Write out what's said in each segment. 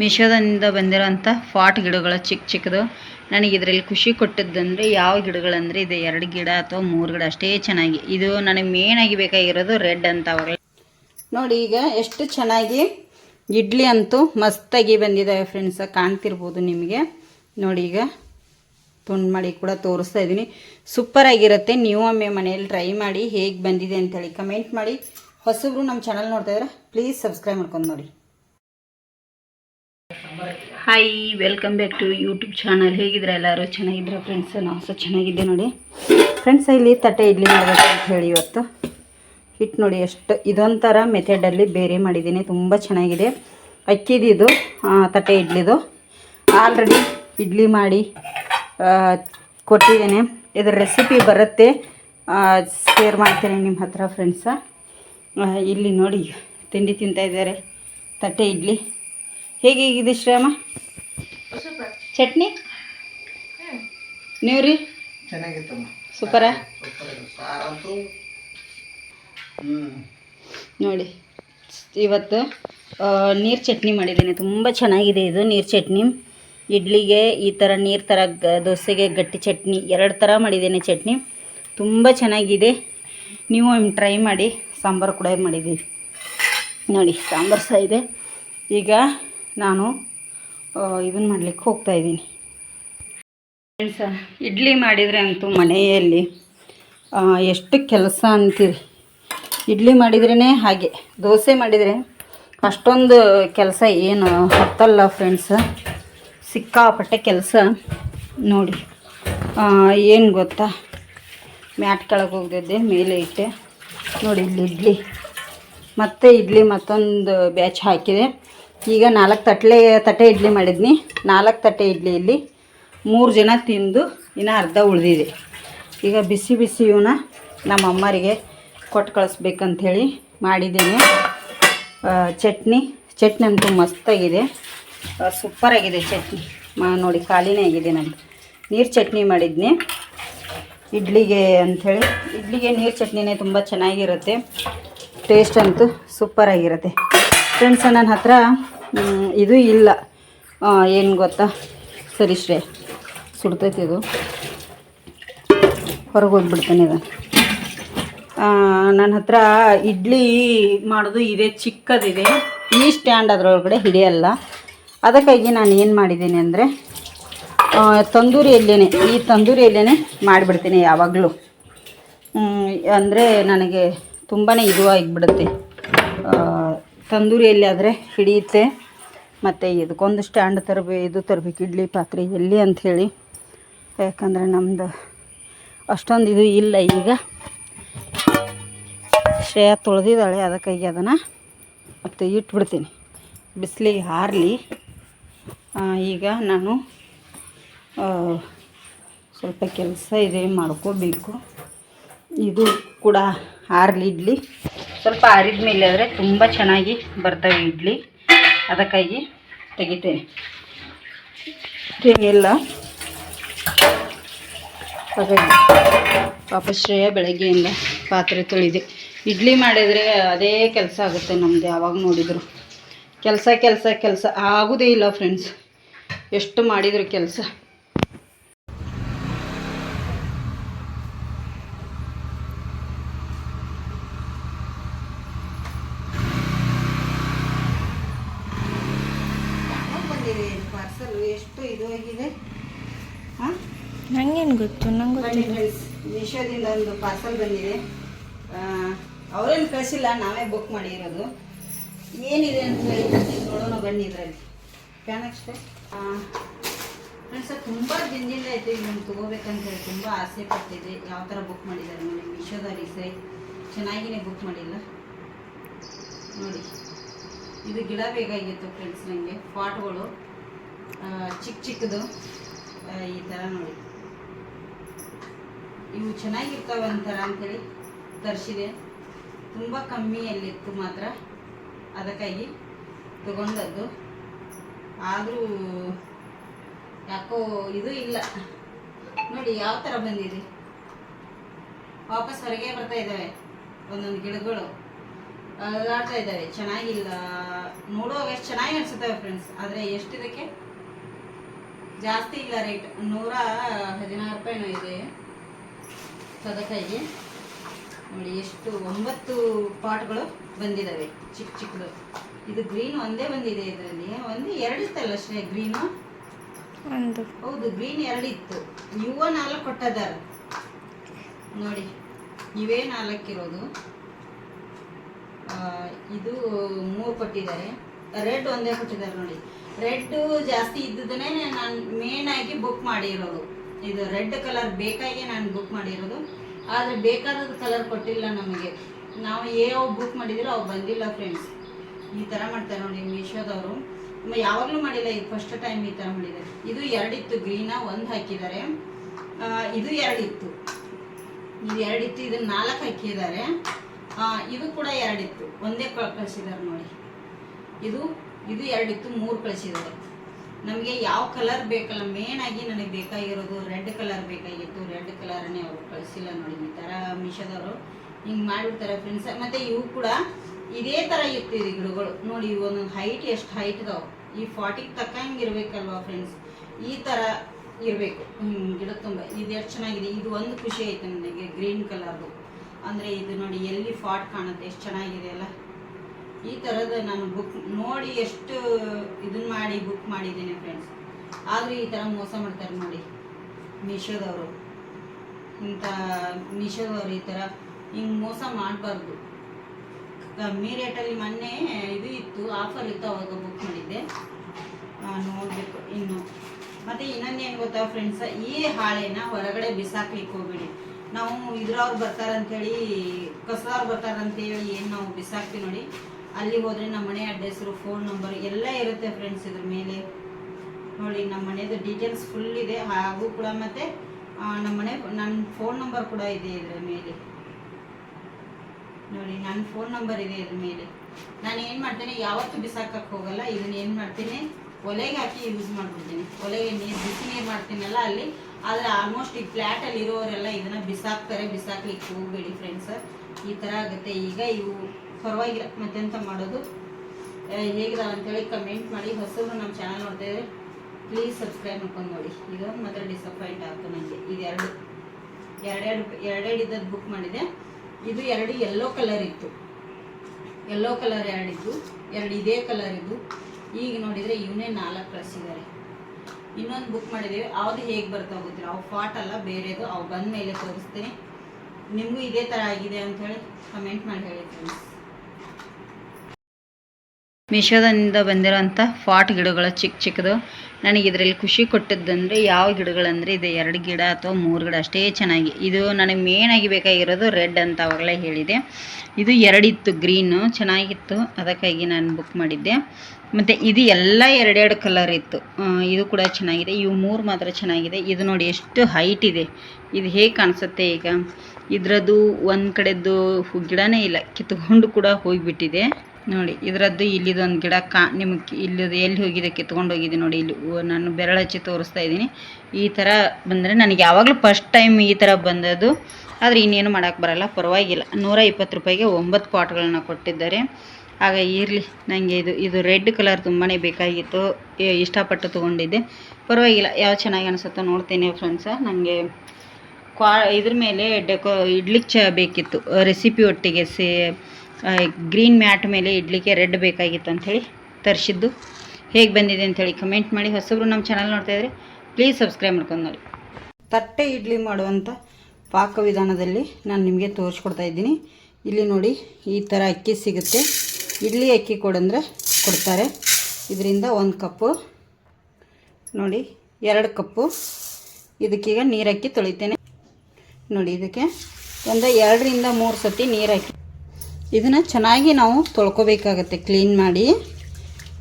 ಮೀಶೋದಿಂದ ಬಂದಿರೋಂಥ ಫಾಟ್ ಗಿಡಗಳು ಚಿಕ್ಕ ಚಿಕ್ಕದು. ನನಗೆ ಇದರಲ್ಲಿ ಖುಷಿ ಕೊಟ್ಟಿದ್ದಂದರೆ ಯಾವ ಗಿಡಗಳಂದರೆ ಇದು ಎರಡು ಗಿಡ ಅಥವಾ ಮೂರು ಗಿಡ ಅಷ್ಟೇ ಚೆನ್ನಾಗಿ. ಇದು ನನಗೆ ಮೇನಾಗಿ ಬೇಕಾಗಿರೋದು ರೆಡ್ ಅಂತ ಅವಾಗ ನೋಡಿ ಈಗ ಎಷ್ಟು ಚೆನ್ನಾಗಿ ಇಡ್ಲಿ ಅಂತೂ ಮಸ್ತಾಗಿ ಬಂದಿದ್ದಾವೆ ಫ್ರೆಂಡ್ಸ, ಕಾಣ್ತಿರ್ಬೋದು ನಿಮಗೆ. ನೋಡಿ ಈಗ ತುಂಡು ಮಾಡಿ ಕೂಡ ತೋರಿಸ್ತಾ ಇದ್ದೀನಿ. ಸೂಪರ್ ಆಗಿರುತ್ತೆ, ನೀವು ಒಮ್ಮೆ ಮನೆಯಲ್ಲಿ ಟ್ರೈ ಮಾಡಿ ಹೇಗೆ ಬಂದಿದೆ ಅಂತೇಳಿ ಕಮೆಂಟ್ ಮಾಡಿ. ಹೊಸಬ್ರು ನಮ್ಮ ಚಾನಲ್ ನೋಡ್ತಾ ಇದ್ರೆ ಪ್ಲೀಸ್ ಸಬ್ಸ್ಕ್ರೈಬ್ ಮಾಡ್ಕೊಂಡು ನೋಡಿ. Hi welcome back to YouTube channel ಹೇಗಿದ್ರೆ ಎಲ್ಲರೂ? ಚೆನ್ನಾಗಿದ್ರೆ ಫ್ರೆಂಡ್ಸ್ ನಾವು ಸಹ ಚೆನ್ನಾಗಿದ್ದೆ ನೋಡಿ. ಫ್ರೆಂಡ್ಸ್ ಇಲ್ಲಿ ತಟ್ಟೆ ಇಡ್ಲಿ ಮಾಡಬೇಕು ಅಂತ ಹೇಳಿ ಇವತ್ತು. ಹಿಟ್ಟು ನೋಡಿ ಎಷ್ಟು ಇದೊಂಥರ ಮೆಥಡಲ್ಲಿ ಬೇರೆ ಮಾಡಿದ್ದೀನಿ. ತುಂಬ ಚೆನ್ನಾಗಿದೆ. ಅಕ್ಕಿದಿದು ತಟ್ಟೆ ಇಡ್ಲಿದು. ಆಲ್ರೆಡಿ ಇಡ್ಲಿ ಮಾಡಿ ಕೊಟ್ಟಿದ್ದೇನೆ. ಇದರ ರೆಸಿಪಿ ಬರುತ್ತೆ. ಶೇರ್ ಮಾಡ್ತೇನೆ ನಿಮ್ಮ ಹತ್ರ ಫ್ರೆಂಡ್ಸ ಇಲ್ಲಿ ನೋಡಿ, ತಿಂಡಿ ತಿಂತಾಯಿದ್ದಾರೆ ತಟ್ಟೆ ಇಡ್ಲಿ. ಹೇಗೆ ಹೇಗಿದೆ ಶ್ರೇಮ ಚಟ್ನಿ? ನೀವು ರೀ? ಚೆನ್ನಾಗಿತ್ತು ಸೂಪರ. ನೋಡಿ, ಇವತ್ತು ನೀರು ಚಟ್ನಿ ಮಾಡಿದ್ದೀನಿ. ತುಂಬ ಚೆನ್ನಾಗಿದೆ ಇದು ನೀರು ಚಟ್ನಿ. ಇಡ್ಲಿಗೆ ಈ ಥರ ನೀರು ಥರ ಗ, ದೋಸೆಗೆ ಗಟ್ಟಿ ಚಟ್ನಿ, ಎರಡು ಥರ ಮಾಡಿದ್ದೀನಿ ಚಟ್ನಿ. ತುಂಬ ಚೆನ್ನಾಗಿದೆ. ನೀವು ಟ್ರೈ ಮಾಡಿ, ಸಾಂಬಾರು ಕೂಡ ಮಾಡಿದ್ದೀವಿ ನೋಡಿ, ಸಾಂಬಾರು ಸಹ ಇದೆ. ಈಗ ನಾನು ಇದನ್ನು ಮಾಡಲಿಕ್ಕೆ ಹೋಗ್ತಾಯಿದ್ದೀನಿ ಫ್ರೆಂಡ್ಸ ಇಡ್ಲಿ ಮಾಡಿದರೆ ಅಂತೂ ಮನೆಯಲ್ಲಿ ಎಷ್ಟು ಕೆಲಸ ಅಂತೀರಿ? ಇಡ್ಲಿ ಮಾಡಿದ್ರೇ ಹಾಗೆ, ದೋಸೆ ಮಾಡಿದರೆ ಅಷ್ಟೊಂದು ಕೆಲಸ ಏನು ಹತ್ತಲ್ಲ ಫ್ರೆಂಡ್ಸ್ ಸಿಕ್ಕಾಪಟ್ಟೆ ಕೆಲಸ ನೋಡಿ. ಏನು ಗೊತ್ತಾ? ಮ್ಯಾಟ್ ಕೆಳಗೆ ಹೋಗ್ದಿದ್ದೆ, ಮೇಲೆ ಇಟ್ಟೆ. ನೋಡಿ ಇಲ್ಲಿ ಇಡ್ಲಿ. ಮತ್ತೆ ಇಡ್ಲಿ ಮತ್ತೊಂದು ಬ್ಯಾಚ್ ಹಾಕಿದೆ. ಈಗ ನಾಲ್ಕು ತಟ್ಟಲೆ ತಟ್ಟೆ ಇಡ್ಲಿ ಮಾಡಿದ್ನಿ. ನಾಲ್ಕು ತಟ್ಟೆ ಇಡ್ಲಿಯಲ್ಲಿ ಮೂರು ಜನ ತಿಂದು ಇನ್ನು ಅರ್ಧ ಉಳಿದಿದೆ. ಈಗ ಬಿಸಿ ಬಿಸಿ ಇವನ್ನ ನಮ್ಮ ಅಮ್ಮರಿಗೆ ಕೊಟ್ಟು ಕಳಿಸ್ಬೇಕಂಥೇಳಿ ಮಾಡಿದ್ದೀನಿ. ಚಟ್ನಿ ಚಟ್ನಿ ಅಂತೂ ಮಸ್ತಾಗಿದೆ. ಸೂಪರಾಗಿದೆ ಚಟ್ನಿ. ಮಾ, ನೋಡಿ ಖಾಲಿನೇ ಆಗಿದೆ ನಂದು. ನೀರು ಚಟ್ನಿ ಮಾಡಿದ್ನಿ. ಇಡ್ಲಿಗೆ ಅಂಥೇಳಿ, ಇಡ್ಲಿಗೆ ನೀರು ಚಟ್ನಿನೇ ತುಂಬ ಚೆನ್ನಾಗಿರುತ್ತೆ. ಟೇಸ್ಟ್ ಅಂತೂ ಸೂಪರಾಗಿರುತ್ತೆ. ಫ್ರೆಂಡ್ಸ್ ನನ್ನ ಹತ್ರ ಇದು ಇಲ್ಲ. ಏನು ಗೊತ್ತಾ? ಸರಿ ಶ್ರೇ, ಸುಡ್ತೈತಿ ಇದು. ಹೊರಗೆ ಹೋಗ್ಬಿಡ್ತೇನೆ ಇದು ನನ್ನ ಹತ್ರ ಇಡ್ಲಿ ಮಾಡೋದು ಇದೆ, ಚಿಕ್ಕದಿದೆ. ಈ ಸ್ಟ್ಯಾಂಡ್ ಅದರೊಳಗಡೆ ಹಿಡಿಯಲ್ಲ. ಅದಕ್ಕಾಗಿ ನಾನು ಏನು ಮಾಡಿದ್ದೀನಿ ಅಂದರೆ ತಂದೂರಿ ಈ ತಂದೂರಿ ಮಾಡಿಬಿಡ್ತೀನಿ ಯಾವಾಗಲೂ. ಅಂದರೆ ನನಗೆ ತುಂಬಾ ಇದು ಆಗಿಬಿಡುತ್ತೆ. ಆ, ತಂದೂರಿ ಎಲೆ ಆದರೆ ಹಿಡಿಯುತ್ತೆ. ಮತ್ತು ಇದಕ್ಕೊಂದು ಸ್ಟ್ಯಾಂಡ್ ತರಬೇ ಇದು ತರಬೇಕು ಇಡ್ಲಿ ಪಾತ್ರೆ ಎಲ್ಲಿ ಅಂಥೇಳಿ ಯಾಕಂದರೆ ನಮ್ಮದು ಅಷ್ಟೊಂದು ಇದು ಇಲ್ಲ ಈಗ. ಶ್ರೇಯ ತೊಳೆದಿದ್ದಾಳೆ ಅದಕ್ಕಾಗಿ ಅದನ್ನು ಮತ್ತು ಇಟ್ಬಿಡ್ತೀನಿ. ಬಿಸಿಲಿಗೆ ಹಾರಲಿ. ಈಗ ನಾನು ಸ್ವಲ್ಪ ಕೆಲಸ ಇದೆ ಮಾಡ್ಕೋಬೇಕು. ಇದು ಕೂಡ ಆರ್ಲಿ ಇಡ್ಲಿ. ಸ್ವಲ್ಪ ಆರಿದ ಮೇಲೆ ಆದರೆ ತುಂಬ ಚೆನ್ನಾಗಿ ಬರ್ತವೆ ಇಡ್ಲಿ. ಅದಕ್ಕಾಗಿ ತೆಗಿತೇನೆ. ತೆಗೆಲ್ಲ ಹಾಗಾಗಿ ಪಾಪ ಶ್ರೇಯ ಬೆಳಗ್ಗೆಯಿಂದ ಪಾತ್ರೆ ತೊಳಿದೆ. ಇಡ್ಲಿ ಮಾಡಿದರೆ ಅದೇ ಕೆಲಸ ಆಗುತ್ತೆ ನಮ್ಮದು ಯಾವಾಗ ನೋಡಿದ್ರು. ಕೆಲಸ ಕೆಲಸ ಕೆಲಸ ಆಗೋದೇ ಇಲ್ಲ ಫ್ರೆಂಡ್ಸ್ ಎಷ್ಟು ಮಾಡಿದರು ಕೆಲಸ. ಪಾರ್ಸಲ್ ಎಷ್ಟು ಇದು ಆಗಿದೆ ಹಾಂ ನಂಗೇನು ಗೊತ್ತು? ನಂಗೆ ಬನ್ನಿ ಗೊತ್ತಿಲ್ಲ ಫ್ರೆಂಡ್ಸ್ ಮೀಶೋದಿಂದ ಒಂದು ಪಾರ್ಸಲ್ ಬಂದಿದೆ. ಅವರೇನು ಕಳಿಸಿಲ್ಲ ನಾವೇ ಬುಕ್ ಮಾಡಿರೋದು. ಏನಿದೆ ಅಂತ ಹೇಳಿ ನೋಡೋಣ ಬನ್ನಿ ಇದರಲ್ಲಿ. ಫ್ಯಾನ್ ಅಷ್ಟೇ ಫ್ರೆಂಡ್ಸ್ ತುಂಬ ದಿನದಿಂದ ಆಯಿತು ನಾನು ತೊಗೋಬೇಕಂತ ಹೇಳಿ ತುಂಬ ಆಸೆ ಪಟ್ಟಿದ್ದೆ. ಯಾವ ಥರ ಬುಕ್ ಮಾಡಿದ್ದಾರೆ ನೋಡಿ ಮೀಶೋದಲ್ಲಿ ಸರಿ ಚೆನ್ನಾಗಿನೇ ಬುಕ್ ಮಾಡಿಲ್ಲ. ನೋಡಿ ಇದು ಗಿಡ ಬೇಕಾಗಿತ್ತು ಫ್ರೆಂಡ್ಸ್ ನನಗೆ ಪಾಟ್ಗಳು ಚಿಕ್ಕ ಚಿಕ್ಕದು ಈ ಥರ ನೋಡಿ. ಇವು ಚೆನ್ನಾಗಿರ್ತವೆ ಒಂಥರ ಅಂತೇಳಿ ತರಿಸಿದೆ. ತುಂಬ ಕಮ್ಮಿಯಲ್ಲಿತ್ತು ಮಾತ್ರ. ಅದಕ್ಕಾಗಿ ತಗೊಂಡದ್ದು. ಆದರೂ ಯಾಕೋ ಇದು ಇಲ್ಲ. ನೋಡಿ, ಯಾವ ಥರ ಬಂದಿದೆ? ವಾಪಸ್ ಹೊರಗೆ ಬರ್ತಾ ಇದ್ದಾವೆ ಒಂದೊಂದು ಗಿಡಗಳು. ಅಲ್ಲಾಡ್ತಾ ಇದ್ದಾವೆ. ಚೆನ್ನಾಗಿಲ್ಲ. ನೋಡುವಾಗ ಎಷ್ಟು ಚೆನ್ನಾಗಿ ಅನಿಸುತ್ತವೆ ಫ್ರೆಂಡ್ಸ್ ಆದರೆ ಎಷ್ಟು ಇದಕ್ಕೆ? ಜಾಸ್ತಿ ಇಲ್ಲ ರೇಟ್ ನೂರ ಹದಿನಾರು ರೂಪಾಯಿನೂ ಇದೆ ಸದಕಾಯಿಗೆ ನೋಡಿ ಎಷ್ಟು ಒಂಬತ್ತು ಪಾಟ್ಗಳು ಬಂದಿದ್ದಾವೆ ಚಿಕ್ಕ ಚಿಕ್ಕದು ಇದು ಗ್ರೀನ್ ಒಂದೇ ಬಂದಿದೆ ಇದರಲ್ಲಿ. ಒಂದು ಎರಡು ಇತ್ತಲ್ಲ ಅಷ್ಟೇ ಗ್ರೀನು ಒಂದು. ಹೌದು ಗ್ರೀನ್ ಎರಡು ಇತ್ತು. ಇವ ನಾಲ್ಕು ಕೊಟ್ಟದಾರ ನೋಡಿ ಇವೇ ನಾಲ್ಕಿರೋದು. ಇದು ಮೂರು ಕೊಟ್ಟಿದ್ದಾರೆ. ರೆಡ್ ಒಂದೇ ಕೊಟ್ಟಿದ್ದಾರೆ ನೋಡಿ. ರೆಡ್ ಜಾಸ್ತಿ ಇದ್ದದನ್ನೇ ನಾನು ಮೇನ್ ಆಗಿ ಬುಕ್ ಮಾಡಿರೋದು. ಇದು ರೆಡ್ ಕಲರ್ ಬೇಕಾಗಿ ನಾನು ಬುಕ್ ಮಾಡಿರೋದು. ಆದರೆ ಬೇಕಾದದ್ದು ಕಲರ್ ಕೊಟ್ಟಿಲ್ಲ ನಮಗೆ. ನಾವು ಯಾವ ಬುಕ್ ಮಾಡಿದಿರೋ ಅವು ಬಂದಿಲ್ಲ ಫ್ರೆಂಡ್ಸ್ ಈ ಥರ ಮಾಡ್ತಾರೆ ನೋಡಿ ಮೀಶೋದವರು. ಯಾವಾಗಲೂ ಮಾಡಿಲ್ಲ ಇದು ಫಸ್ಟ್ ಟೈಮ್ ಈ ಥರ ಮಾಡಿದ್ದಾರೆ ಇದು ಎರಡಿತ್ತು ಗ್ರೀನ ಒಂದು ಹಾಕಿದ್ದಾರೆ. ಇದು ಎರಡಿತ್ತು. ಇದು ಎರಡಿತ್ತು ಇದನ್ನ ನಾಲ್ಕು ಹಾಕಿದ್ದಾರೆ. ಇದು ಕೂಡ ಎರಡಿತ್ತು. ಒಂದೇ ಕಳ್ ಕಳಿಸಿದ್ದಾರೆ ನೋಡಿ. ಇದು ಇದು ಎರಡಿತ್ತು, ಮೂರು ಕಳಿಸಿದ್ದಾರೆ. ನಮಗೆ ಯಾವ ಕಲರ್ ಬೇಕಲ್ಲ ಮೇನ್ ಆಗಿ ನನಗೆ ಬೇಕಾಗಿರೋದು ರೆಡ್ ಕಲರ್ ಬೇಕಾಗಿತ್ತು. ರೆಡ್ ಕಲರನ್ನೇ ಅವರು ಕಳಿಸಿಲ್ಲ ನೋಡಿ, ಈ ಥರ ಮಿಶದವರು ಹಿಂಗೆ ಮಾಡಿಬಿಡ್ತಾರೆ ಫ್ರೆಂಡ್ಸ್ ಮತ್ತು ಇವು ಕೂಡ ಇದೇ ಥರ ಇತ್ತು ಗಿಡಗಳು. ನೋಡಿ ಒಂದೊಂದು ಹೈಟ್ ಎಷ್ಟು ಹೈಟ್ ಇದಾವೆ. ಈ ಫಾರ್ಟಿಗೆ ತಕ್ಕಂಗೆ ಇರಬೇಕಲ್ವಾ ಫ್ರೆಂಡ್ಸ್ ಈ ಥರ ಇರಬೇಕು. ಗಿಡ ತುಂಬ. ಇದು ಎಷ್ಟು ಚೆನ್ನಾಗಿದೆ. ಇದು ಒಂದು ಖುಷಿ ಆಯ್ತು ನನಗೆ ಗ್ರೀನ್ ಕಲರ್ದು ಅಂದರೆ ಇದು ನೋಡಿ ಎಲ್ಲಿ ಫಾಟ್ ಕಾಣುತ್ತೆ, ಎಷ್ಟು ಚೆನ್ನಾಗಿದೆ ಅಲ್ಲ. ಈ ಥರದ ನಾನು ಬುಕ್ ನೋಡಿ ಎಷ್ಟು ಇದನ್ನ ಮಾಡಿ ಬುಕ್ ಮಾಡಿದ್ದೀನಿ ಫ್ರೆಂಡ್ಸ್ ಆದರೂ ಈ ಥರ ಮೋಸ ಮಾಡ್ತಾರೆ ನೋಡಿ. ಮೀಶೋದವರು. ಇಂಥ ಮೀಶೋದವರು ಈ ಥರ ಹಿಂಗೆ ಮೋಸ ಮಾಡಬಾರ್ದು. ಕಮ್ಮಿ ರೇಟಲ್ಲಿ ಮೊನ್ನೆ ಇದು ಇತ್ತು ಆಫರ್ ಇತ್ತು ಅವಾಗ ಬುಕ್ ಮಾಡಿದ್ದೆ. ನೋಡಬೇಕು ಇನ್ನು. ಮತ್ತು ಇನ್ನೊಂದೇನು ಗೊತ್ತಾ ಫ್ರೆಂಡ್ಸ್ ಈ ಹಾಳೆನ ಹೊರಗಡೆ ಬಿಸಾಕ್ಲಿಕ್ಕೆ ಹೋಗ್ಬೇಡಿ. ನಾವು ಇದ್ರವ್ರು ಬರ್ತಾರಂತೇಳಿ, ಕಸದವ್ರು ಬರ್ತಾರಂತೇಳಿ ಏನು ನಾವು ಬಿಸಾಕ್ತೀವಿ ನೋಡಿ. ಅಲ್ಲಿ ಹೋದರೆ ನಮ್ಮ ಮನೆ ಅಡ್ರೆಸ್ರು ಫೋನ್ ನಂಬರ್ ಎಲ್ಲ ಇರುತ್ತೆ ಫ್ರೆಂಡ್ಸ್ ಇದ್ರ ಮೇಲೆ. ನೋಡಿ, ನಮ್ಮ ಮನೆಯದು ಡೀಟೇಲ್ಸ್ ಫುಲ್ ಇದೆ. ಹಾಗೂ ಕೂಡ ಮತ್ತು ನಮ್ಮ ಮನೆ ನನ್ನ ಫೋನ್ ನಂಬರ್ ಕೂಡ ಇದೆ ಇದರ ಮೇಲೆ. ನೋಡಿ ನನ್ನ ಫೋನ್ ನಂಬರ್ ಇದೆ ಇದ್ರ ಮೇಲೆ. ನಾನು ಏನು ಮಾಡ್ತೇನೆ, ಯಾವತ್ತೂ ಬಿಸಾಕಕ್ಕೆ ಹೋಗಲ್ಲ. ಇದನ್ನ ಏನು ಮಾಡ್ತೀನಿ, ಒಲೆಗೆ ಹಾಕಿ ಯೂಸ್ ಮಾಡ್ಬಿಡ್ತೀನಿ. ಒಲೆಗೆ ನೀರು, ಬಿಸಿ ನೀರು ಮಾಡ್ತೀನಲ್ಲ ಅಲ್ಲಿ. ಆದ್ರೆ ಆಲ್ಮೋಸ್ಟ್ ಈ ಫ್ಲ್ಯಾಟಲ್ಲಿ ಇರೋರೆಲ್ಲ ಇದನ್ನ ಬಿಸಾಕ್ತಾರೆ. ಬಿಸಾಕ್ಲಿಕ್ಕೆ ಹೋಗಬೇಡಿ ಫ್ರೆಂಡ್ಸ್ ಈ ಥರ ಆಗುತ್ತೆ. ಈಗ ಇವು ಪರವಾಗಿಲ್ಲ ಮತ್ತೆಂತ ಮಾಡೋದು. ಹೇಗಿದೆ ಹೇಗಿದಾವೆ ಅಂತೇಳಿ ಕಮೆಂಟ್ ಮಾಡಿ. ಹೊಸಬ್ರು ನಮ್ಮ ಚಾನಲ್ ನೋಡ್ತಾ ಇದ್ರೆ ಪ್ಲೀಸ್ ಸಬ್ಸ್ಕ್ರೈಬ್ ಮಾಡ್ಕೊಂಡು ನೋಡಿ. ಈಗ ಮಾತ್ರ ಡಿಸಪಾಯಿಂಟ್ ಆಯ್ತು ನನಗೆ ಇದೆರಡು ಎರಡೆರಡು ಎರಡೆರಡು ಇದ್ದದ್ದು ಬುಕ್ ಮಾಡಿದೆ. ಇದು ಎರಡು ಯೆಲ್ಲೋ ಕಲರ್ ಇತ್ತು. ಯೆಲ್ಲೋ ಕಲರ್ ಎರಡಿದ್ದು ಎರಡು ಇದೇ ಕಲರ್ ಇದ್ದು. ಈಗ ನೋಡಿದರೆ ಇವನೇ ನಾಲ್ಕು ಕಳಿಸಿದ್ದಾರೆ ಇನ್ನೊಂದು ಬುಕ್ ಮಾಡಿದ್ದೀವಿ ಯಾವುದು ಹೇಗೆ ಬರ್ತಾ ಹೋಗುತ್ತೀರ ಅವು ಫಾಟ್ ಅಲ್ಲ, ಬೇರೆದು. ಅವು ಬಂದ ಮೇಲೆ ತೋರಿಸ್ತೀನಿ. ನಿಮಗೂ ಇದೇ ಥರ ಆಗಿದೆ ಅಂತ ಹೇಳಿ ಕಮೆಂಟ್ ಮಾಡಿ ಹೇಳಿ ಫ್ರೆಂಡ್ಸ್ ಮೀಶೋದಿಂದ ಬಂದಿರೋಂಥ ಫಾಟ್ ಗಿಡಗಳು ಚಿಕ್ಕ ಚಿಕ್ಕದು. ನನಗೆ ಇದರಲ್ಲಿ ಖುಷಿ ಕೊಟ್ಟಿದ್ದಂದರೆ ಯಾವ ಗಿಡಗಳಂದರೆ ಇದು ಎರಡು ಗಿಡ ಅಥವಾ ಮೂರು ಗಿಡ ಅಷ್ಟೇ ಚೆನ್ನಾಗಿ. ಇದು ನನಗೆ ಮೇನ್ ಆಗಿ ಬೇಕಾಗಿರೋದು ರೆಡ್ ಅಂತ ಅವಾಗಲೇ ಹೇಳಿದೆ. ಇದು ಎರಡಿತ್ತು, ಗ್ರೀನು ಚೆನ್ನಾಗಿತ್ತು. ಅದಕ್ಕಾಗಿ ನಾನು ಬುಕ್ ಮಾಡಿದ್ದೆ. ಮತ್ತು ಇದು ಎಲ್ಲ ಎರಡೆರಡು ಕಲರ್ ಇತ್ತು. ಇದು ಕೂಡ ಚೆನ್ನಾಗಿದೆ. ಇವು ಮೂರು ಮಾತ್ರ ಚೆನ್ನಾಗಿದೆ. ಇದು ನೋಡಿ ಎಷ್ಟು ಹೈಟ್ ಇದೆ. ಇದು ಹೇಗೆ ಕಾಣಿಸುತ್ತೆ ಈಗ? ಇದರದ್ದು ಒಂದು ಕಡೆದ್ದು ಗಿಡನೇ ಇಲ್ಲ. ಕಿತ್ಕೊಂಡು ಕೂಡ ಹೋಗಿಬಿಟ್ಟಿದೆ. ನೋಡಿ, ಇದರದ್ದು ಇಲ್ಲಿದೊಂದು ಗಿಡ ಕಾ, ನಿಮಗೆ ಇಲ್ಲಿದು ಎಲ್ಲಿ ಹೋಗಿದೆ ಕಿತ್ಕೊಂಡು ಹೋಗಿದೆ ನೋಡಿ, ಇಲ್ಲಿ ನಾನು ಬೆರಳು ಹಚ್ಚಿ ತೋರಿಸ್ತಾ ಇದ್ದೀನಿ. ಈ ಥರ ಬಂದರೆ ನನಗೆ ಯಾವಾಗಲೂ ಫಸ್ಟ್ ಟೈಮ್ ಈ ಥರ ಬಂದದ್ದು. ಆದರೆ ಇನ್ನೇನು ಮಾಡೋಕ್ಕೆ ಬರೋಲ್ಲ, ಪರವಾಗಿಲ್ಲ. ನೂರ ಇಪ್ಪತ್ತು ರೂಪಾಯಿಗೆ ಒಂಬತ್ತು ಪಾಟ್ಗಳನ್ನ ಕೊಟ್ಟಿದ್ದಾರೆ. ಆಗ ಇರಲಿ ನನಗೆ ಇದು ಇದು ರೆಡ್ ಕಲರ್ ತುಂಬಾ ಬೇಕಾಗಿತ್ತು. ಇಷ್ಟಪಟ್ಟು ತೊಗೊಂಡಿದ್ದೆ. ಪರವಾಗಿಲ್ಲ, ಯಾವ ಚೆನ್ನಾಗಿ ಅನಿಸುತ್ತೋ ನೋಡ್ತೀನಿ ಫ್ರೆಂಡ್ಸ ನನಗೆ ಕ್ವಾ, ಇದ್ರ ಮೇಲೆ ಡೆಕೋ ಇಡ್ಲಿಕ್ಕೆ ಚ ಬೇಕಿತ್ತು. ರೆಸಿಪಿ ಒಟ್ಟಿಗೆ ಸೇ ಗ್ರೀನ್ ಮ್ಯಾಟ್ ಮೇಲೆ ಇಡ್ಲಿಕ್ಕೆ ರೆಡ್ ಬೇಕಾಗಿತ್ತು ಅಂಥೇಳಿ ತರಿಸಿದ್ದು. ಹೇಗೆ ಬಂದಿದೆ ಅಂಥೇಳಿ ಕಮೆಂಟ್ ಮಾಡಿ. ಹೊಸಬ್ರು ನಮ್ಮ ಚಾನಲ್ ನೋಡ್ತಾಯಿದ್ರೆ ಪ್ಲೀಸ್ ಸಬ್ಸ್ಕ್ರೈಬ್ ಮಾಡ್ಕೊಂಡು ನೋಡಿ. ತಟ್ಟೆ ಇಡ್ಲಿ ಮಾಡುವಂಥ ಪಾಕವಿಧಾನದಲ್ಲಿ ನಾನು ನಿಮಗೆ ತೋರಿಸ್ಕೊಡ್ತಾ ಇದ್ದೀನಿ. ಇಲ್ಲಿ ನೋಡಿ ಈ ಥರ ಅಕ್ಕಿ ಸಿಗುತ್ತೆ. ಇಡ್ಲಿ ಅಕ್ಕಿ ಕೊಡಂದ್ರೆ ಕೊಡ್ತಾರೆ. ಇದರಿಂದ ಒಂದು ಕಪ್ಪು, ನೋಡಿ, ಎರಡು ಕಪ್ಪು. ಇದಕ್ಕೀಗ ನೀರು ಹಾಕಿ ತೊಳಿತೇನೆ. ನೋಡಿ, ಇದಕ್ಕೆ ಒಂದು ಎರಡರಿಂದ ಮೂರು ಸತಿ ನೀರು ಇದನ್ನು ಚೆನ್ನಾಗಿ ನಾವು ತೊಳ್ಕೊಬೇಕಾಗತ್ತೆ ಕ್ಲೀನ್ ಮಾಡಿ.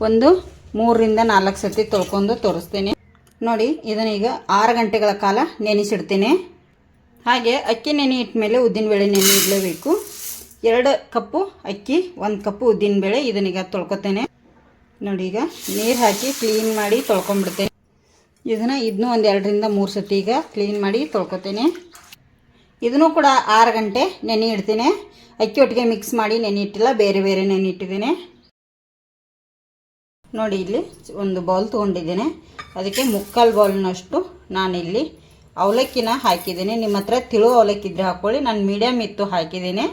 ಒಂದು ಮೂರರಿಂದ ನಾಲ್ಕು ಸತಿ ತೊಳ್ಕೊಂಡು ತೋರಿಸ್ತೇನೆ. ನೋಡಿ ಇದನ್ನೀಗ ಆರು ಗಂಟೆಗಳ ಕಾಲ ನೆನೆಸಿಡ್ತೇನೆ. ಹಾಗೆ ಅಕ್ಕಿ ನೆನೆ ಇಟ್ಮೇಲೆ ಉದ್ದಿನಬೇಳೆ ನೆನೆ ಇಡಲೇಬೇಕು. ಎರಡು ಕಪ್ಪು ಅಕ್ಕಿ, ಒಂದು ಕಪ್ಪು ಉದ್ದಿನಬೇಳೆ ಇದನ್ನೀಗ ತೊಳ್ಕೊತೇನೆ. ನೋಡಿ, ಈಗ ನೀರು ಹಾಕಿ ಕ್ಲೀನ್ ಮಾಡಿ ತೊಳ್ಕೊಂಬಿಡ್ತೇನೆ ಇದನ್ನು ಇದನ್ನೂ ಒಂದು ಎರಡರಿಂದ ಮೂರು ಸತಿ ಈಗ ಕ್ಲೀನ್ ಮಾಡಿ ತೊಳ್ಕೊತೇನೆ. ಇದನ್ನು ಕೂಡ ಆರು ಗಂಟೆ ನೆನೆ ಇಡ್ತೀನಿ. ಅಕ್ಕಿ ಒಟ್ಟಿಗೆ ಮಿಕ್ಸ್ ಮಾಡಿ ನೆನೆ ಇಟ್ಟಿಲ್ಲ, ಬೇರೆ ಬೇರೆ ನೆನೆ ಇಟ್ಟಿದ್ದೇನೆ. ನೋಡಿ, ಇಲ್ಲಿ ಒಂದು ಬೌಲ್ ತೊಗೊಂಡಿದ್ದೀನಿ. ಅದಕ್ಕೆ ಮುಕ್ಕಾಲು ಬೌಲ್ನಷ್ಟು ನಾನಿಲ್ಲಿ ಅವಲಕ್ಕಿನ ಹಾಕಿದ್ದೀನಿ. ನಿಮ್ಮ ಹತ್ರ ತಿಳು ಅವಲಕ್ಕಿ ಇದ್ರೆ ಹಾಕ್ಕೊಳ್ಳಿ. ನಾನು ಮೀಡಿಯಮ್ ಇತ್ತು ಹಾಕಿದ್ದೀನಿ.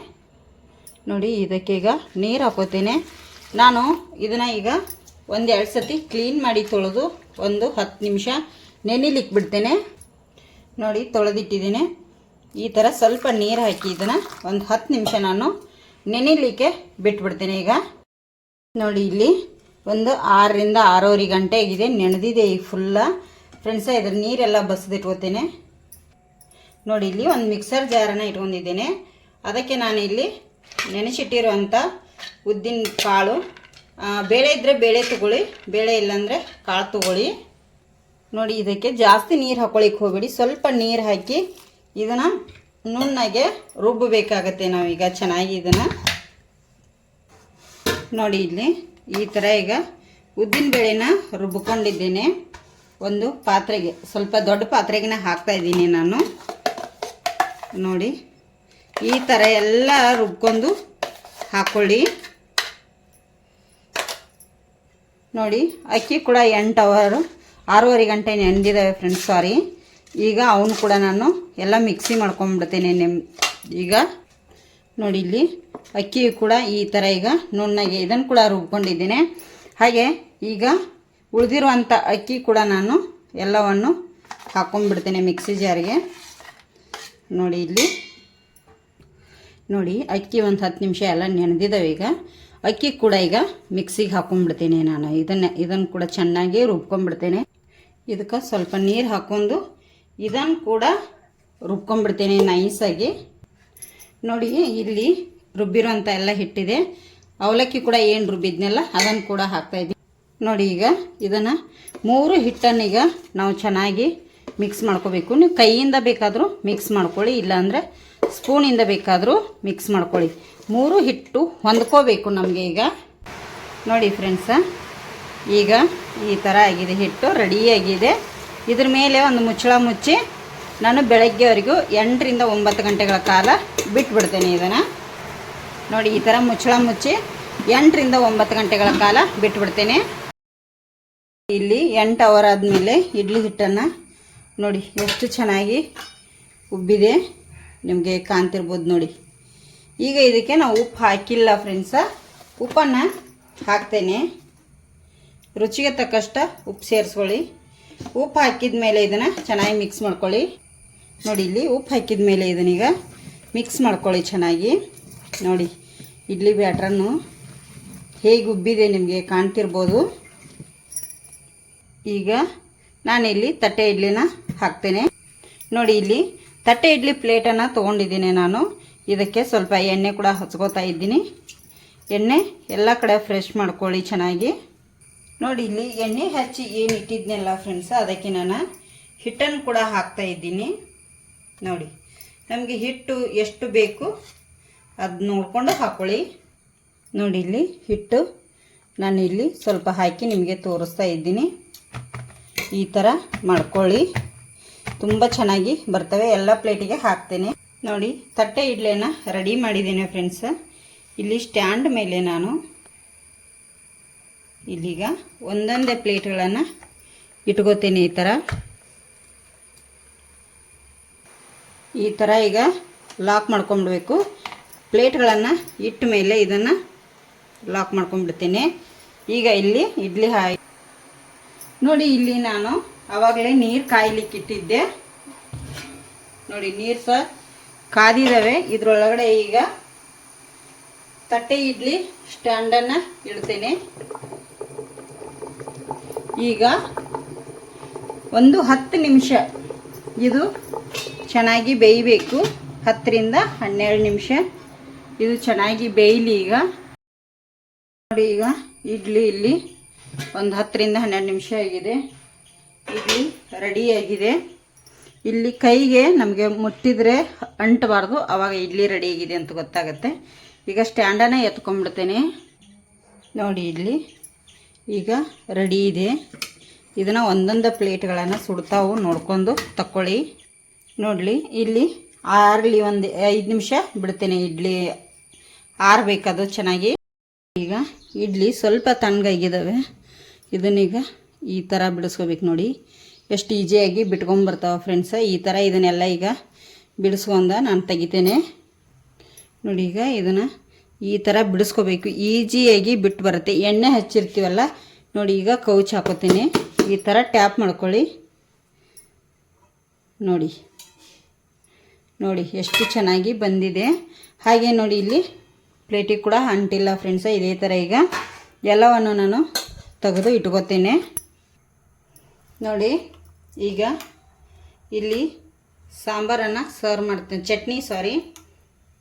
ನೋಡಿ, ಇದಕ್ಕೆ ಈಗ ನೀರು ಹಾಕೋತೀನಿ. ನಾನು ಇದನ್ನು ಈಗ ಒಂದು ಎರಡು ಸತಿ ಕ್ಲೀನ್ ಮಾಡಿ ತೊಳೆದು ಒಂದು ಹತ್ತು ನಿಮಿಷ ನೆನಿಲಿಕ್ಕೆ ಬಿಡ್ತೇನೆ ನೋಡಿ, ತೊಳೆದಿಟ್ಟಿದ್ದೀನಿ. ಈ ಥರ ಸ್ವಲ್ಪ ನೀರು ಹಾಕಿ ಇದನ್ನು ಒಂದು ಹತ್ತು ನಿಮಿಷ ನಾನು ನೆನಿಲಿಕ್ಕೆ ಬಿಟ್ಬಿಡ್ತೀನಿ ಈಗ. ನೋಡಿ ಇಲ್ಲಿ ಒಂದು ಆರರಿಂದ ಆರೂವರೆ ಗಂಟೆ ಆಗಿದೆ, ನೆನೆದಿದೆ ಈ ಫುಲ್ಲ ಫ್ರೆಂಡ್ಸ ಇದ್ರ ನೀರೆಲ್ಲ ಬಸ್ದಿಟ್ಕೋತೇನೆ. ನೋಡಿ ಇಲ್ಲಿ ಒಂದು ಮಿಕ್ಸರ್ ಜಾರನ್ನ ಇಟ್ಕೊಂಡಿದ್ದೇನೆ. ಅದಕ್ಕೆ ನಾನು ಇಲ್ಲಿ ನೆನೆಸಿಟ್ಟಿರುವಂಥ ಉದ್ದಿನ ಕಾಳು. ಬೇಳೆ ಇದ್ದರೆ ಬೇಳೆ ತಗೊಳ್ಳಿ, ಬೇಳೆ ಇಲ್ಲಾಂದರೆ ಕಾಳು ತಗೊಳ್ಳಿ. ನೋಡಿ ಇದಕ್ಕೆ ಜಾಸ್ತಿ ನೀರು ಹಾಕೊಳ್ಳಿಕ್ಕೆ ಹೋಗಬೇಡಿ, ಸ್ವಲ್ಪ ನೀರು ಹಾಕಿ ಇದನ್ನು ನುಣ್ಣಗೆ ರುಬ್ಬಬೇಕಾಗತ್ತೆ ನಾವೀಗ. ಚೆನ್ನಾಗಿ ಇದನ್ನು. ನೋಡಿ ಇಲ್ಲಿ, ಈ ಥರ ಈಗ ಉದ್ದಿನ ಬೇಳೆನ ರುಬ್ಬಿಕೊಂಡಿದ್ದೀನಿ ಒಂದು ಪಾತ್ರೆಗೆ, ಸ್ವಲ್ಪ ದೊಡ್ಡ ಪಾತ್ರೆಗೆ ಹಾಕ್ತಾ ಇದ್ದೀನಿ ನಾನು. ನೋಡಿ, ಈ ಥರ ಎಲ್ಲ ರುಬ್ಕೊಂಡು ಹಾಕ್ಕೊಳ್ಳಿ ನೋಡಿ, ಅಕ್ಕಿ ಕೂಡ ಎಂಟು ಅವರು, ಆರೂವರೆ ಗಂಟೆ ನೆನೆದಿದ್ದಾವೆ ಫ್ರೆಂಡ್ಸ್ ಸಾರಿ ಈಗ ಅವನು ಕೂಡ ನಾನು ಎಲ್ಲ ಮಿಕ್ಸಿ ಮಾಡ್ಕೊಂಬಿಡ್ತೇನೆ ನೆಮ್ ಈಗ ನೋಡಿ ಇಲ್ಲಿ ಅಕ್ಕಿ ಕೂಡ ಈ ಥರ ಈಗ ನುಣ್ಣಗೆ ಇದನ್ನು ಕೂಡ ರುಬ್ಕೊಂಡಿದ್ದೇನೆ. ಹಾಗೆ ಈಗ ಉಳಿದಿರುವಂಥ ಅಕ್ಕಿ ಕೂಡ ನಾನು ಎಲ್ಲವನ್ನು ಹಾಕ್ಕೊಂಡ್ಬಿಡ್ತೇನೆ ಮಿಕ್ಸಿ ಜಾರಿಗೆ ನೋಡಿ ಇಲ್ಲಿ. ನೋಡಿ ಅಕ್ಕಿ ಒಂದು ಹತ್ತು ನಿಮಿಷ ಎಲ್ಲ ನೆನೆದಿದ್ದಾವೆ ಈಗ. ಅಕ್ಕಿ ಕೂಡ ಈಗ ಮಿಕ್ಸಿಗೆ ಹಾಕ್ಕೊಂಡ್ಬಿಡ್ತೇನೆ ನಾನು. ಇದನ್ನು ಇದನ್ನು ಕೂಡ ಚೆನ್ನಾಗಿ ರುಬ್ಕೊಂಡ್ಬಿಡ್ತೇನೆ ಇದಕ್ಕೆ ಸ್ವಲ್ಪ ನೀರು ಹಾಕ್ಕೊಂಡು ಇದನ್ನು ಕೂಡ ರುಬ್ಕೊಂಡ್ಬಿಡ್ತೀನಿ ನೈಸಾಗಿ. ನೋಡಿ, ಇಲ್ಲಿ ರುಬ್ಬಿರೋಂಥ ಎಲ್ಲ ಹಿಟ್ಟಿದೆ. ಅವಲಕ್ಕಿ ಕೂಡ ಏನು ರುಬ್ಬಿದ್ನೆಲ್ಲ ಅದನ್ನು ಕೂಡ ಹಾಕ್ತಾಯಿದ್ದೀನಿ ನೋಡಿ, ಈಗ ಇದನ್ನು ಮೂರು ಹಿಟ್ಟನ್ನೀಗ ನಾವು ಚೆನ್ನಾಗಿ ಮಿಕ್ಸ್ ಮಾಡ್ಕೋಬೇಕು. ನೀವು ಕೈಯಿಂದ ಬೇಕಾದರೂ ಮಿಕ್ಸ್ ಮಾಡ್ಕೊಳ್ಳಿ, ಇಲ್ಲಾಂದರೆ ಸ್ಪೂನಿಂದ ಬೇಕಾದರೂ ಮಿಕ್ಸ್ ಮಾಡ್ಕೊಳ್ಳಿ. ಮೂರು ಹಿಟ್ಟು ಹೊಂದ್ಕೋಬೇಕು ನಮಗೆ ಈಗ. ನೋಡಿ, ಫ್ರೆಂಡ್ಸ, ಈಗ ಈ ಥರ ಆಗಿದೆ ಹಿಟ್ಟು ರೆಡಿಯಾಗಿದೆ ಇದ್ರ ಮೇಲೆ ಒಂದು ಮುಚ್ಚಳ ಮುಚ್ಚಿ ನಾನು ಬೆಳಗ್ಗೆವರೆಗೂ ಎಂಟರಿಂದ ಒಂಬತ್ತು ಗಂಟೆಗಳ ಕಾಲ ಬಿಟ್ಬಿಡ್ತೇನೆ ಇದನ್ನು. ನೋಡಿ, ಈ ಥರ ಮುಚ್ಚಳ ಮುಚ್ಚಿ ಎಂಟರಿಂದ ಒಂಬತ್ತು ಗಂಟೆಗಳ ಕಾಲ ಬಿಟ್ಬಿಡ್ತೇನೆ. ಇಲ್ಲಿ ಎಂಟು ಅವರ್ ಆದಮೇಲೆ ಇಡ್ಲಿ ಹಿಟ್ಟನ್ನು ನೋಡಿ, ಎಷ್ಟು ಚೆನ್ನಾಗಿ ಉಬ್ಬಿದೆ. ನಿಮಗೆ ಕಾಣ್ತಿರ್ಬೋದು ನೋಡಿ. ಈಗ ಇದಕ್ಕೆ ನಾವು ಉಪ್ಪು ಹಾಕಿಲ್ಲ ಫ್ರೆಂಡ್ಸ ಉಪ್ಪನ್ನು ಹಾಕ್ತೇನೆ. ರುಚಿಗೆ ತಕ್ಕಷ್ಟ ಉಪ್ಪು ಸೇರಿಸ್ಕೊಳ್ಳಿ. ಉಪ್ಪು ಹಾಕಿದ ಮೇಲೆ ಇದನ್ನು ಚೆನ್ನಾಗಿ ಮಿಕ್ಸ್ ಮಾಡ್ಕೊಳ್ಳಿ. ನೋಡಿ, ಇಲ್ಲಿ ಉಪ್ಪು ಹಾಕಿದ ಮೇಲೆ ಇದನ್ನೀಗ ಮಿಕ್ಸ್ ಮಾಡ್ಕೊಳ್ಳಿ ಚೆನ್ನಾಗಿ. ನೋಡಿ, ಇಡ್ಲಿ ಬ್ಯಾಟ್ರನ್ನು ಹೇಗೆ ಉಬ್ಬಿದೆ ನಿಮಗೆ ಕಾಣ್ತಿರ್ಬೋದು. ಈಗ ನಾನಿಲ್ಲಿ ತಟ್ಟೆ ಇಡ್ಲಿನ ಹಾಕ್ತೇನೆ. ನೋಡಿ, ಇಲ್ಲಿ ತಟ್ಟೆ ಇಡ್ಲಿ ಪ್ಲೇಟನ್ನು ತೊಗೊಂಡಿದ್ದೀನಿ ನಾನು. ಇದಕ್ಕೆ ಸ್ವಲ್ಪ ಎಣ್ಣೆ ಕೂಡ ಹಚ್ಕೋತಾ ಇದ್ದೀನಿ. ಎಣ್ಣೆ ಎಲ್ಲ ಕಡೆ ಫ್ರೆಶ್ ಮಾಡ್ಕೊಳ್ಳಿ ಚೆನ್ನಾಗಿ. ನೋಡಿ, ಇಲ್ಲಿ ಎಣ್ಣೆ ಹಚ್ಚಿ ಏನು ಇಟ್ಟಿದ್ನಲ್ಲ ಫ್ರೆಂಡ್ಸ್ ಅದಕ್ಕೆ ನಾನು ಹಿಟ್ಟನ್ನು ಕೂಡ ಹಾಕ್ತಾ ಇದ್ದೀನಿ. ನೋಡಿ, ನಮಗೆ ಹಿಟ್ಟು ಎಷ್ಟು ಬೇಕು ಅದು ನೋಡಿಕೊಂಡು ಹಾಕ್ಕೊಳ್ಳಿ ನೋಡಿ, ಇಲ್ಲಿ ಹಿಟ್ಟು ನಾನು ಇಲ್ಲಿ ಸ್ವಲ್ಪ ಹಾಕಿ ನಿಮಗೆ ತೋರಿಸ್ತಾ ಇದ್ದೀನಿ. ಈ ಥರ ಮಾಡ್ಕೊಳ್ಳಿ. ತುಂಬ ಚೆನ್ನಾಗಿ ಬರ್ತವೆ, ಎಲ್ಲ ಪ್ಲೇಟಿಗೆ ಹಾಕ್ತೇನೆ. ನೋಡಿ, ತಟ್ಟೆ ಇಡ್ಲೇನ ರೆಡಿ ಮಾಡಿದ್ದೇನೆ ಫ್ರೆಂಡ್ಸ್ ಇಲ್ಲಿ ಸ್ಟ್ಯಾಂಡ್ ಮೇಲೆ ನಾನು ಇಲ್ಲೀಗ ಒಂದೊಂದೇ ಪ್ಲೇಟ್ಗಳನ್ನು ಇಟ್ಕೋತೀನಿ ಈ ಥರ ಈ ಥರ ಈಗ ಲಾಕ್ ಮಾಡ್ಕೊಂಬಿಡ್ಬೇಕು ಪ್ಲೇಟ್ಗಳನ್ನು ಇಟ್ಟ ಮೇಲೆ ಇದನ್ನು ಲಾಕ್ ಮಾಡ್ಕೊಂಬಿಡ್ತೀನಿ ಈಗ ಇಲ್ಲಿ ಇಡ್ಲಿ ಹಾಯ್. ನೋಡಿ ಇಲ್ಲಿ ನಾನು ಆವಾಗಲೇ ನೀರು ಕಾಯ್ಲಿಕ್ಕೆ ಇಟ್ಟಿದ್ದೆ. ನೋಡಿ ನೀರು ಸಹ ಕಾದಿದ್ದಾವೆ ಇದರೊಳಗಡೆ ಈಗ ತಟ್ಟೆ ಇಡ್ಲಿ ಸ್ಟ್ಯಾಂಡನ್ನು ಇಡ್ತೇನೆ. ಈಗ ಒಂದು ಹತ್ತು ನಿಮಿಷ. ಇದು ಚೆನ್ನಾಗಿ ಬೇಯಬೇಕು. ಹತ್ತರಿಂದ ಹನ್ನೆರಡು ನಿಮಿಷ. ಇದು ಚೆನ್ನಾಗಿ ಬೇಯಲಿ ಈಗ. ನೋಡಿ ಈಗ ಇಡ್ಲಿ ಇಲ್ಲಿ ಒಂದು ಹತ್ತರಿಂದ ಹನ್ನೆರಡು ನಿಮಿಷ ಆಗಿದೆ. ಇಡ್ಲಿ ರೆಡಿಯಾಗಿದೆ. ಇಲ್ಲಿ ಕೈಗೆ ನಮಗೆ ಮುಟ್ಟಿದರೆ ಅಂಟಬಾರ್ದು. ಆವಾಗ ಇಡ್ಲಿ ರೆಡಿಯಾಗಿದೆ ಅಂತ ಗೊತ್ತಾಗುತ್ತೆ. ಈಗ ಸ್ಟ್ಯಾಂಡನ್ನೇ ಎತ್ಕೊಂಡ್ಬಿಡ್ತೇನೆ. ನೋಡಿ ಇಲ್ಲಿ. ಈಗ ರೆಡಿ ಇದೆ. ಇದನ್ನು ಒಂದೊಂದು ಪ್ಲೇಟ್ಗಳನ್ನು ಸುಡ್ತಾವು, ನೋಡ್ಕೊಂಡು ತಕ್ಕೊಳ್ಳಿ. ನೋಡಲಿ, ಇಲ್ಲಿ ಆರಲಿ ಒಂದು ಐದು ನಿಮಿಷ ಬಿಡ್ತೇನೆ ಇಡ್ಲಿ ಆರಬೇಕದು ಚೆನ್ನಾಗಿ. ಈಗ ಇಡ್ಲಿ ಸ್ವಲ್ಪ ತಣ್ಣಗಾಗಿದ್ದಾವೆ ಇದನ್ನೀಗ ಈ ಥರ ಬಿಡಿಸ್ಕೋಬೇಕು ನೋಡಿ. ಎಷ್ಟು ಈಜಿಯಾಗಿ ಬಿಟ್ಕೊಂಬರ್ತಾವೆ ಫ್ರೆಂಡ್ಸ ಈ ಥರ ಇದನ್ನೆಲ್ಲ ಈಗ ಬಿಡಿಸ್ಕೊಂಡ ನಾನು ತೆಗಿತೇನೆ. ನೋಡಿ ಈಗ ಇದನ್ನು ಈ ಥರ ಬಿಡಿಸ್ಕೋಬೇಕು. ಈಸಿಯಾಗಿ ಬಿಟ್ಟು ಬರುತ್ತೆ. ಎಣ್ಣೆ ಹಚ್ಚಿರ್ತೀವಲ್ಲ, ನೋಡಿ ಈಗ ಕೌಚ್ ಹಾಕೋತೀನಿ. ಈ ಥರ ಟ್ಯಾಪ್ ಮಾಡ್ಕೊಳ್ಳಿ. ನೋಡಿ. ನೋಡಿ, ಎಷ್ಟು ಚೆನ್ನಾಗಿ ಬಂದಿದೆ. ಹಾಗೆ ನೋಡಿ ಇಲ್ಲಿ ಪ್ಲೇಟಿಗೆ ಕೂಡ ಅಂಟಿಲ್ಲ ಫ್ರೆಂಡ್ಸ ಇದೇ ಥರ ಈಗ. ಎಲ್ಲವನ್ನು ನಾನು ತೆಗೆದು ಇಟ್ಕೋತೀನಿ. ನೋಡಿ, ಈಗ ಇಲ್ಲಿ ಸಾಂಬಾರನ್ನು ಸರ್ವ್ ಮಾಡ್ತೇನೆ. ಚಟ್ನಿ ಸಾರಿ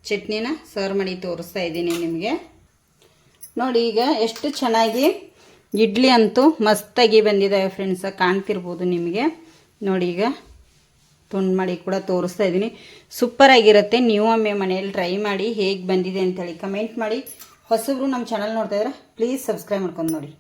ಚಟ್ನಿನ ಸರ್ವ್ ಮಾಡಿ ತೋರಿಸ್ತಾ ಇದ್ದೀನಿ ನಿಮಗೆ. ನೋಡಿ ಈಗ ಎಷ್ಟು ಚೆನ್ನಾಗಿ ಇಡ್ಲಿ ಅಂತೂ ಮಸ್ತಾಗಿ ಬಂದಿದ್ದಾವೆ ಫ್ರೆಂಡ್ಸ ಕಾಣ್ತಿರ್ಬೋದು ನಿಮಗೆ. ನೋಡಿ ಈಗ ತುಂಡು ಮಾಡಿ ಕೂಡ ತೋರಿಸ್ತಾ ಇದ್ದೀನಿ. ಸೂಪರಾಗಿರುತ್ತೆ ನೀವು ಒಮ್ಮೆ ಮನೆಯಲ್ಲಿ ಟ್ರೈ ಮಾಡಿ ಹೇಗೆ ಬಂದಿದೆ ಅಂತೇಳಿ ಕಮೆಂಟ್ ಮಾಡಿ. ಹೊಸಬ್ರು ನಮ್ಮ ಚಾನಲ್ ನೋಡ್ತಾ ಇದ್ರೆ ಪ್ಲೀಸ್ ಸಬ್ಸ್ಕ್ರೈಬ್ ಮಾಡ್ಕೊಂಡು ನೋಡಿ.